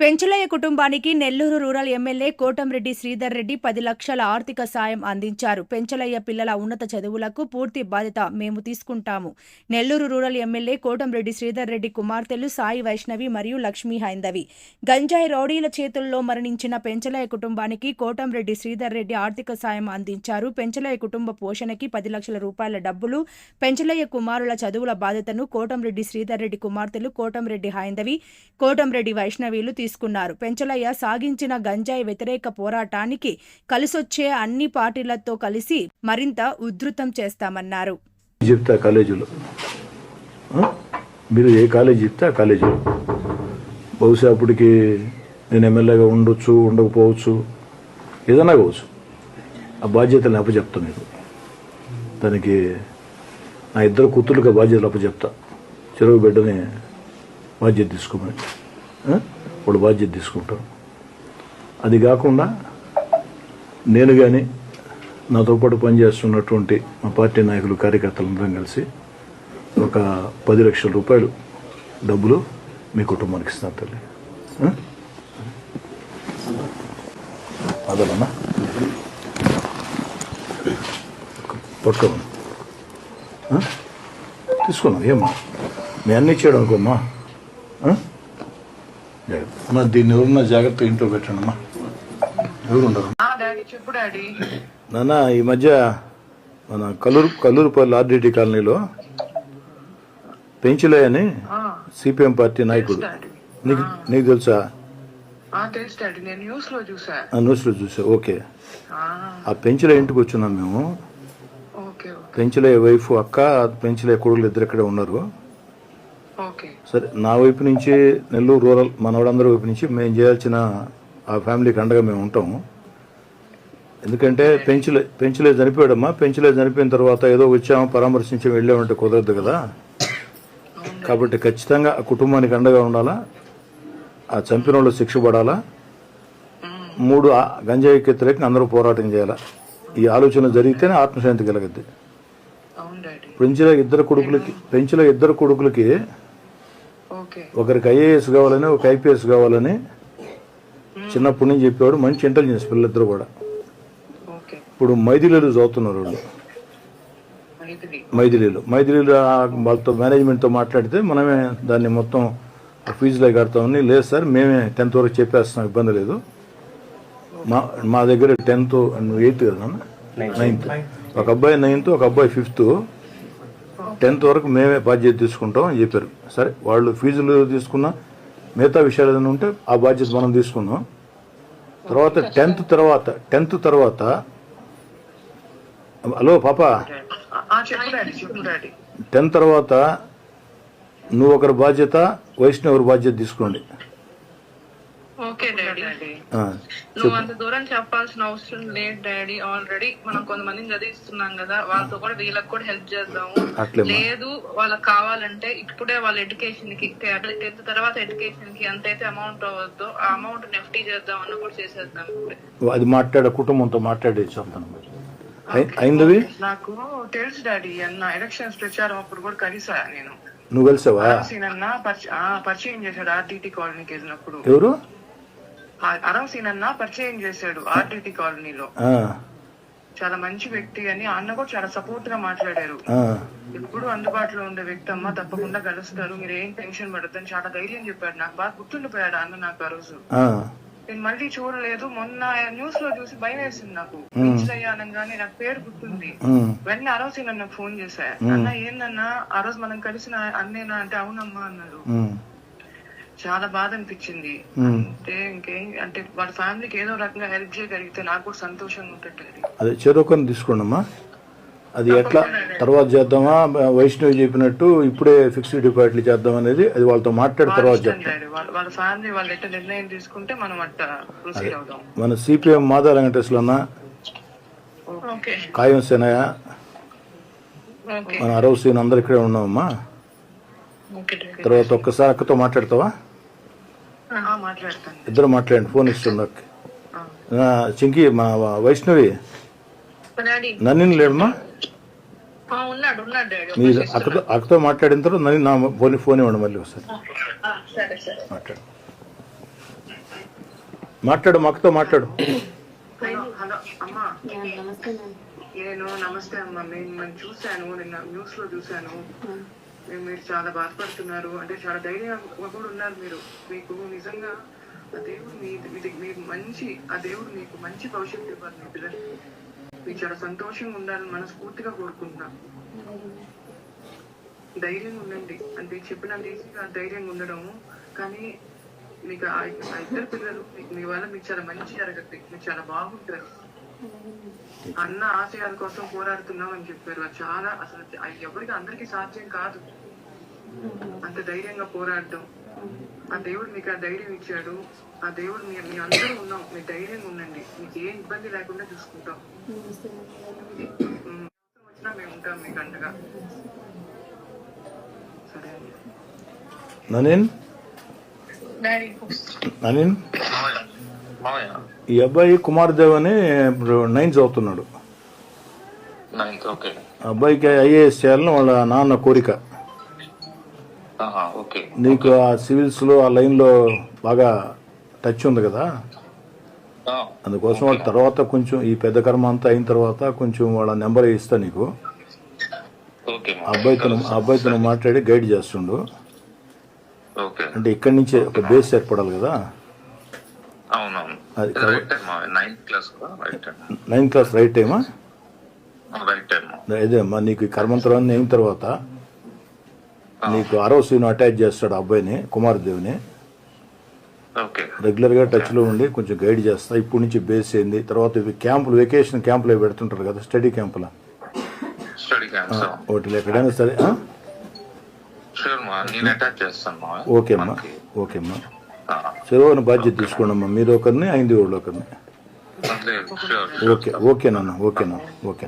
పెంచలయ్య కుటుంబానికి Nellore rural MLA Kotamreddy Sridhar Reddy పది లక్షల ఆర్థిక సాయం అందించారు. పెంచలయ్య పిల్లల ఉన్నత చదువులకు పూర్తి బాధ్యత మేము తీసుకుంటాము. నెల్లూరు రూరల్ ఎమ్మెల్యే కోటంరెడ్డి శ్రీధర్ రెడ్డి కుమార్తెలు సాయి వైష్ణవి మరియు లక్ష్మీ హైందవి. గంజాయి రౌడీల చేతుల్లో మరణించిన పెంచలయ్య కుటుంబానికి కోటంరెడ్డి శ్రీధర్ రెడ్డి ఆర్థిక సాయం అందించారు. పెంచలయ్య కుటుంబ పోషణకి పది లక్షల రూపాయల డబ్బులు పెంచలయ్య కుమారుల చదువుల బాధ్యతను కోటంరెడ్డి శ్రీధర్ రెడ్డి కుమార్తెలు కోటంరెడ్డి హైందవి కోటంరెడ్డి వైష్ణవీలు తీసుకున్నారు. పెంచలయ్య సాగించిన గంజాయి వ్యతిరేక పోరాటానికి కలిసొచ్చే అన్ని పార్టీలతో కలిసి మరింత ఉధృతం చేస్తామన్నారు. చెప్తా కాలేజీలో? మీరు ఏ కాలేజీ చెప్తే ఆ కాలేజీలో. బహుశా అప్పటికి నేను ఎమ్మెల్యేగా ఉండొచ్చు ఉండకపోవచ్చు ఏదైనా కావచ్చు. ఆ బాధ్యతలు అప్పచెప్తా మీకు దానికి నా ఇద్దరు కూతుర్లకు బాధ్యతలు అప్పచెప్తా. చెరువు బిడ్డని బాధ్యత తీసుకోమని. వాళ్ళు బాధ్యత తీసుకుంటారు అది కాకుండా నేను కానీ నాతో పాటు పనిచేస్తున్నటువంటి మా పార్టీ నాయకులు కార్యకర్తలందరం కలిసి ఒక పది లక్షల రూపాయలు డబ్బులు మీ కుటుంబానికి ఇస్తాను తల్లి. ఆ? అదనమ్మా పట్టుకోమా తీసుకున్నాం ఏమ్మా? మీ అన్నీ ఇచ్చాడు అనుకోమ్మా. అమ్మా దీన్ని ఎవరున్నా జాగ్రత్త ఇంట్లో పెట్టండి అమ్మా. ఎవరు ఉండరు ఆ డాడీ చెప్పు డాడీ. నాన్న ఈ మధ్య మన కల్లూరు కల్లూరుపల్లి ఆర్డిటి కాలనీలో పెంచులే అని ఆ, సిపిఎం పార్టీ నాయకుడు. నీకు నీకు తెలుసా? న్యూస్లో చూసా. ఓకే. ఆ, పెంచులే ఇంటికి వచ్చినాం మేము. Okay okay. పెంచులే వైఫ్ అక్క పెంచులే కొడుకులు ఇద్దరు ఇక్కడే ఉన్నారు. ఓకే. సరే నా వైపు నుంచి నెల్లూరు రూరల్ మనవాళ్ళందరి వైపు నుంచి మేము చేయాల్సిన ఆ ఫ్యామిలీకి అండగా మేము ఉంటాము ఎందుకంటే పెంచులే పెంచులే చనిపోయాడమ్మా. పెంచులే చనిపోయిన తర్వాత ఏదో వచ్చాము పరామర్శించి వెళ్ళామంటే కుదరదు కదా. కాబట్టి ఖచ్చితంగా ఆ కుటుంబానికి అండగా ఉండాలా? ఆ చంపిన వాళ్ళు శిక్ష పడాలా? మూడు గంజాయి వ్యతిరేకంగా అందరూ పోరాటం చేయాలా? ఈ ఆలోచన జరిగితేనే ఆత్మశాంతి కలగద్ది. పెంచుల ఇద్దరు కొడుకులకి పెంచుల ఇద్దరు కొడుకులకి ఒకరికి ఐఏఎస్ కావాలని ఒక ఐపీఎస్ కావాలని చిన్నప్పటి నుంచి చెప్పేవాడు మంచి ఇంటెలిజెన్స్ పిల్లలిద్దరు కూడా. ఓకే. ఇప్పుడు మైథిలీలు చదువుతున్నారు వాళ్ళు. మైథిలి. మైథిలీలు. మైథిలీలు వాళ్ళతో మేనేజ్మెంట్తో మాట్లాడితే మనమే దాన్ని మొత్తం ఫీజులో కడతామని లేదు సార్ మేమే టెన్త్ వరకు చెప్పేస్తాం ఇబ్బంది లేదు. మా మా దగ్గర టెన్త్ ఎయిత్ కదా నైన్త్. ఒక అబ్బాయి నైన్త్ ఒక అబ్బాయి ఫిఫ్త్. టెన్త్ వరకు మేమే బాధ్యత తీసుకుంటాం అని చెప్పారు. సరే వాళ్ళు ఫీజులు తీసుకున్నా మిగతా విషయాలు ఏదైనా ఉంటే ఆ బాధ్యత మనం తీసుకున్నాం తర్వాత టెన్త్ తర్వాత టెన్త్ తర్వాత హలో పాప. టెన్త్ తర్వాత నువ్వు ఒకరి బాధ్యత వైష్ణవ్ ఒకరి బాధ్యత తీసుకోండి. Okay daddy. నువ్వు అంత దూరం చెప్పాల్సిన అవసరం లేదు డాడీ. ఆల్రెడీ మనం కొంతమందిని చదివిస్తున్నాం కదా వాళ్ళతో కూడా వీళ్ళకి కూడా హెల్ప్ చేద్దాము. లేదు వాళ్ళకి కావాలంటే ఇప్పుడే వాళ్ళ ఎడ్యుకేషన్కి టెన్త్ తర్వాత ఎడ్యుకేషన్కి ఎంతైతే అమౌంట్ అవ్వద్దో ఆ అమౌంట్ నెఫ్టీ చేద్దాం అన్న కూడా చేసేద్దాం అది మాట్లాడే కుటుంబంతో మాట్లాడి చెప్తాను మరి. అయి- అయిందవి నాకు తెలుసు డాడీ అన్న ఎలక్షన్స్ ప్రచారం అప్పుడు కూడా కలిసా నేను. నువ్వు కలిసావా? అరవసీన్ అన్న పరిచ- ఆ, పరిచయం చేశాడు ఆర్టీటీ కాలనీకి వెళ్ళినప్పుడు. ఎవరు? అరవసీన్ అన్న పరిచయం చేశాడు ఆర్టీటీ కాలనీలో. చాలా మంచి వ్యక్తి అని అన్న కూడా చాలా సపోర్ట్గా మాట్లాడారు ఎప్పుడు అందుబాటులో ఉండే వ్యక్తి అమ్మ తప్పకుండా కలుస్తారు. మీరు ఏం టెన్షన్ పడద్దని చాలా ధైర్యం చెప్పాడు. నాకు బాగా గుర్తుండిపోయాడు అన్న నాకు ఆ రోజు. నేను మళ్ళీ చూడలేదు. మొన్న న్యూస్లో చూసి భయం వేసింది నాకు. పిచ్చిలయ్య అనగానే నాకు పేరు గుర్తుంది. వెంటనే ఆ రోజు నన్ను ఫోన్ చేశా. అన్న ఏందన్నా? ఆ రోజు మనం కలిసిన అన్నేనా? అంటే అవునమ్మా అన్నాడు. ఉమ్, చాలా బాధ అనిపించింది. అంటే ఇంకేం అంటే వాళ్ళ ఫ్యామిలీకి ఏదో రకంగా హెల్ప్ చేయగలిగితే నాకు కూడా సంతోషంగా ఉంటుంది అదే చెరోకొని తీసుకోండి అమ్మా అది ఎట్లా? తర్వాత చేద్దామా? వైష్ణవి చెప్పినట్టు ఇప్పుడే ఫిక్స్డ్ డిపాజిట్లు చేద్దాం అనేది అది వాళ్ళతో మాట్లాడి తర్వాత చెప్తాం. డాడీ వాళ్ళ వాళ్ళ ఫ్యామిలీ వాళ్ళు ఎట్లా నిర్ణయం తీసుకుంటే మనం అట్ట ప్రొసీడ్ అవుదాం. మన సిపిఎం మాదా వెంకటేశ్వర అన్న కాయం సేనయ్య మన అరవ సీన్ అందరు ఇక్కడే ఉన్నామమ్మా. తర్వాత ఒక్కసారి అక్కతో మాట్లాడతావా? ఇద్దరు మాట్లాడండి ఫోన్. ఆ, చింకి మా వైష్ణవి నన్ను లేడమ్మా? ఆ, ఉన్నాడు ఉన్నాడు డాడీ మీరు అక్కతో అక్కతో మాట్లాడిన తర్వాత నన్ను నా ఫోన్ ఫోన్ ఇవ్వండి మళ్ళీ ఒకసారి. ఆ, సరే సరే. మాట్లాడు. మాట్లాడు మాట్లాడు. అమ్మా. నమస్తే మ్యామ్. నేను నమస్తే అమ్మా. నేను చూశాను నిన్న న్యూస్లో చూశాను మీరు- మీరు చాలా బాధపడుతున్నారు. అంటే చాలా ధైర్యంగా కూడా ఉన్నారు మీరు. మీకు నిజంగా ఆ దేవుడు మీ మీకు మంచి ఆ దేవుడు మీకు మంచి భవిష్యత్తు ఇవ్వాలి మీ పిల్లలు మీకు చాలా సంతోషంగా ఉండాలని మనస్ఫూర్తిగా కోరుకుంటున్నాం. ధైర్యంగా ఉండండి. అంటే చెప్పినంత ఈజీగా ధైర్యంగా ఉండడం. కానీ మీకు ఆ ఇద్దరు పిల్లలు మీ వల్ల మీకు చాలా మంచి జరగద్ది మీరు చాలా బాగుంటారు. అన్న ఆశయాల కోసం పోరాడుతున్నాం అని చెప్పారు. చాలా అసలు ఎవరికి అందరికీ సాధ్యం కాదు. అంత ధైర్యంగా పోరాడడం. ఆ దేవుడు మీకు ఆ ధైర్యం ఇచ్చాడు. ఆ దేవుడు మీ మీ అందరూ ఉన్నాం. మీ ధైర్యంగా ఉండండి. మీకు ఏ ఇబ్బంది లేకుండా చూసుకుంటాం. వచ్చినా మేము ఉంటాం మీకు అండగా సరే అండి. ననీన్? ననీన్. ఈ అబ్బాయి కుమార్ దేవ్ అని ఇప్పుడు నైన్త్ చదువుతున్నాడు అబ్బాయికి ఐఏఎస్ చేయాలని వాళ్ళ నాన్న కోరిక. నీకు ఆ సివిల్స్లో ఆ లైన్లో బాగా టచ్ ఉంది కదా? అందుకోసం వాళ్ళ తర్వాత కొంచెం ఈ పెద్ద కర్మ అంతా అయిన తర్వాత కొంచెం వాళ్ళ నెంబర్ ఇస్తా నీకు. అబ్బాయితో అబ్బాయితో మాట్లాడి గైడ్ చేస్తుండు. అంటే ఇక్కడి నుంచే ఒక బేస్ ఏర్పడాలి కదా అవునవును అది రైట్ టైం మామయ్య నైన్త్ క్లాస్ రైట్ టైమా అదే అమ్మా నీకు కర్మంతరం అయిన తర్వాత నీకు ఆరో సీన్ అటాచ్ చేస్తాడు అబ్బాయిని కుమార్ దేవ్ని ఓకే. రెగ్యులర్గా టచ్లో ఉండి కొంచెం గైడ్ చేస్తా. ఇప్పటి నుంచి బేస్ అయింది. తర్వాత ఇవి క్యాంపులు వెకేషన్ క్యాంపులు అవి పెడుతుంటారు కదా స్టడీ క్యాంపులు? వాటిలో ఎక్కడైనా సరే ఓకే అమ్మా. ఓకే అమ్మా. చెరువుని బాధ్యత తీసుకోండి అమ్మా మీరు ఒకరిని ఐదు వాళ్ళు ఒకరిని. ఓకే. ఓకే నాన్న ఓకే నాన్న ఓకే